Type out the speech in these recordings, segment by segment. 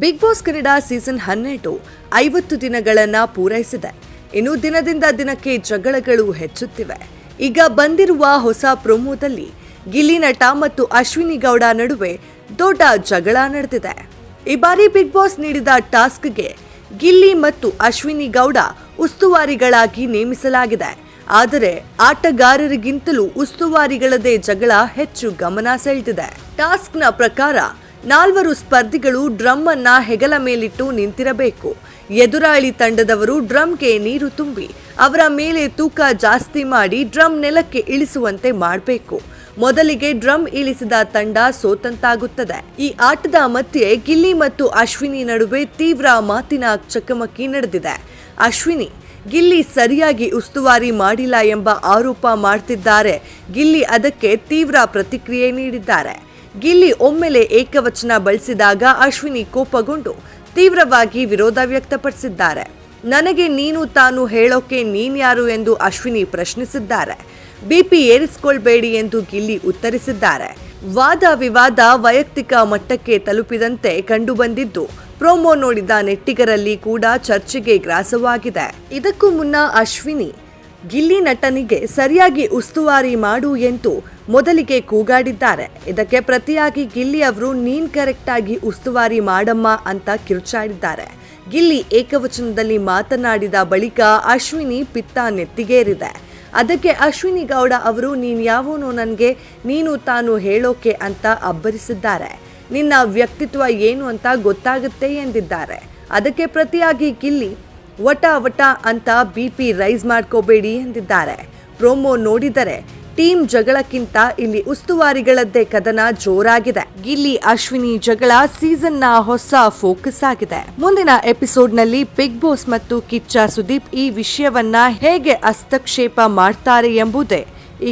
Big boss Kannada season ಹನ್ನೆರಡು ಐವತ್ತು ದಿನಗಳನ್ನ ಪೂರೈಸಿದೆ. ಇನ್ನು ದಿನದಿಂದ ದಿನಕ್ಕೆ ಜಗಳಗಳು ಹೆಚ್ಚುತ್ತಿವೆ. ಈಗ ಬಂದಿರುವ ಹೊಸ ಪ್ರೊಮೋದಲ್ಲಿ ಗಿಲಿ ನಟ ಮತ್ತು ಅಶ್ವಿನಿ ಗೌಡ ನಡುವೆ ದೊಡ್ಡ ಜಗಳ ನಡೆದಿದೆ. ಈ ಬಾರಿ ಬಿಗ್ ಬಾಸ್ ನೀಡಿದ ಟಾಸ್ಕ್ಗೆ ಗಿಲ್ಲಿ ಮತ್ತು ಅಶ್ವಿನಿ ಗೌಡ ಉಸ್ತುವಾರಿಗಳಾಗಿ ನೇಮಿಸಲಾಗಿದೆ. ಆದರೆ ಆಟಗಾರರಿಗಿಂತಲೂ ಉಸ್ತುವಾರಿಗಳದೇ ಜಗಳ ಹೆಚ್ಚು ಗಮನ ಸೆಳೆದಿದೆ. ಟಾಸ್ಕ್ನ ಪ್ರಕಾರ ನಾಲ್ವರು ಸ್ಪರ್ಧಿಗಳು ಡ್ರಮ್ ಅನ್ನ ಹೆಗಲ ಮೇಲಿಟ್ಟು ನಿಂತಿರಬೇಕು. ಎದುರಾಳಿ ತಂಡದವರು ಡ್ರಮ್ಗೆ ನೀರು ತುಂಬಿ, ಅವರ ಮೇಲೆ ತೂಕ ಜಾಸ್ತಿ ಮಾಡಿ ಡ್ರಮ್ ನೆಲಕ್ಕೆ ಇಳಿಸುವಂತೆ ಮಾಡಬೇಕು. ಮೊದಲಿಗೆ ಡ್ರಮ್ ಇಳಿಸಿದ ತಂಡ ಸೋತಂತಾಗುತ್ತದೆ. ಈ ಆಟದ ಮಧ್ಯೆ ಗಿಲ್ಲಿ ಮತ್ತು ಅಶ್ವಿನಿ ನಡುವೆ ತೀವ್ರ ಮಾತಿನ ಚಕಮಕಿ ನಡೆದಿದೆ. ಅಶ್ವಿನಿ, ಗಿಲ್ಲಿ ಸರಿಯಾಗಿ ಉಸ್ತುವಾರಿ ಮಾಡಿಲ್ಲ ಎಂಬ ಆರೋಪ ಮಾಡ್ತಿದ್ದಾರೆ. ಗಿಲ್ಲಿ ಅದಕ್ಕೆ ತೀವ್ರ ಪ್ರತಿಕ್ರಿಯೆ ನೀಡಿದ್ದಾರೆ. ಗಿಲ್ಲಿ ಒಮ್ಮೆಲೆ ಏಕವಚನ ಬಳಸಿದಾಗ ಅಶ್ವಿನಿ ಕೋಪಗೊಂಡು ತೀವ್ರವಾಗಿ ವಿರೋಧ ವ್ಯಕ್ತಪಡಿಸಿದ್ದಾರೆ. ನನಗೆ ನೀನು ತಾನು ಹೇಳೋಕೆ ನೀನ್ಯಾರು ಎಂದು ಅಶ್ವಿನಿ ಪ್ರಶ್ನಿಸಿದ್ದಾರೆ. ಬಿಪಿ ಏರಿಸಿಕೊಳ್ಬೇಡಿ ಎಂದು ಗಿಲ್ಲಿ ಉತ್ತರಿಸಿದ್ದಾರೆ. ವಾದ ವಿವಾದ ವೈಯಕ್ತಿಕ ಮಟ್ಟಕ್ಕೆ ತಲುಪಿದಂತೆ ಕಂಡುಬಂದಿದ್ದು, ಪ್ರೋಮೋ ನೋಡಿದ ನೆಟ್ಟಿಗರಲ್ಲಿ ಕೂಡ ಚರ್ಚೆಗೆ ಗ್ರಾಸವಾಗಿದೆ. ಇದಕ್ಕೂ ಮುನ್ನ ಅಶ್ವಿನಿ, ಗಿಲ್ಲಿ ನಟನಿಗೆ ಸರಿಯಾಗಿ ಉಸ್ತುವಾರಿ ಮಾಡು ಎಂದು ಮೊದಲಿಗೆ ಕೂಗಾಡಿದ್ದಾರೆ. ಇದಕ್ಕೆ ಪ್ರತಿಯಾಗಿ ಗಿಲ್ಲಿ ಅವರು ನೀನ್ ಕರೆಕ್ಟ್ ಆಗಿ ಉಸ್ತುವಾರಿ ಮಾಡಮ್ಮ ಅಂತ ಕಿರುಚಾಡಿದ್ದಾರೆ. ಗಿಲ್ಲಿ ಏಕವಚನದಲ್ಲಿ ಮಾತನಾಡಿದ ಬಳಿಕ ಅಶ್ವಿನಿ ಪಿತ್ತ ನೆತ್ತಿಗೇರಿದೆ. ಅದಕ್ಕೆ ಅಶ್ವಿನಿ ಗೌಡ ಅವರು, ನೀನ್ ಯಾವನು ನನಗೆ, ನೀನು ತಾನು ಹೇಳೋಕೆ ಅಂತ ಅಬ್ಬರಿಸಿದ್ದಾರೆ. ನಿನ್ನ ವ್ಯಕ್ತಿತ್ವ ಏನು ಅಂತ ಗೊತ್ತಾಗುತ್ತೆ ಎಂದಿದ್ದಾರೆ. ಅದಕ್ಕೆ ಪ್ರತಿಯಾಗಿ ಗಿಲ್ಲಿ, ವಟ ವಟ ಅಂತ ಬಿ ಪಿ ರೈಸ್ ಮಾಡ್ಕೋಬೇಡಿ ಎಂದಿದ್ದಾರೆ. ಪ್ರೋಮೋ ನೋಡಿದರೆ ಟೀಮ್ ಜಗಳಕ್ಕಿಂತ ಇಲ್ಲಿ ಉಸ್ತುವಾರಿಗಳದ್ದೇ ಕದನ ಜೋರಾಗಿದೆ. ಗಿಲ್ಲಿ ಅಶ್ವಿನಿ ಜಗಳ ಸೀಸನ್ನ ಹೊಸ ಫೋಕಸ್ ಆಗಿದೆ. ಮುಂದಿನ ಎಪಿಸೋಡ್ನಲ್ಲಿ ಬಿಗ್ ಬಾಸ್ ಮತ್ತು ಕಿಚ್ಚ ಸುದೀಪ್ ಈ ವಿಷಯವನ್ನ ಹೇಗೆ ಹಸ್ತಕ್ಷೇಪ ಮಾಡ್ತಾರೆ ಎಂಬುದೇ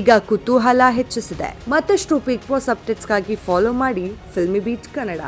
ಈಗ ಕುತೂಹಲ ಹೆಚ್ಚಿಸಿದೆ. ಮತ್ತಷ್ಟು ಬಿಗ್ ಬಾಸ್ ಅಪ್ಡೇಟ್ಸ್ಗಾಗಿ ಫಾಲೋ ಮಾಡಿ ಫಿಲ್ಮಿ ಬೀಟ್ ಕನ್ನಡ.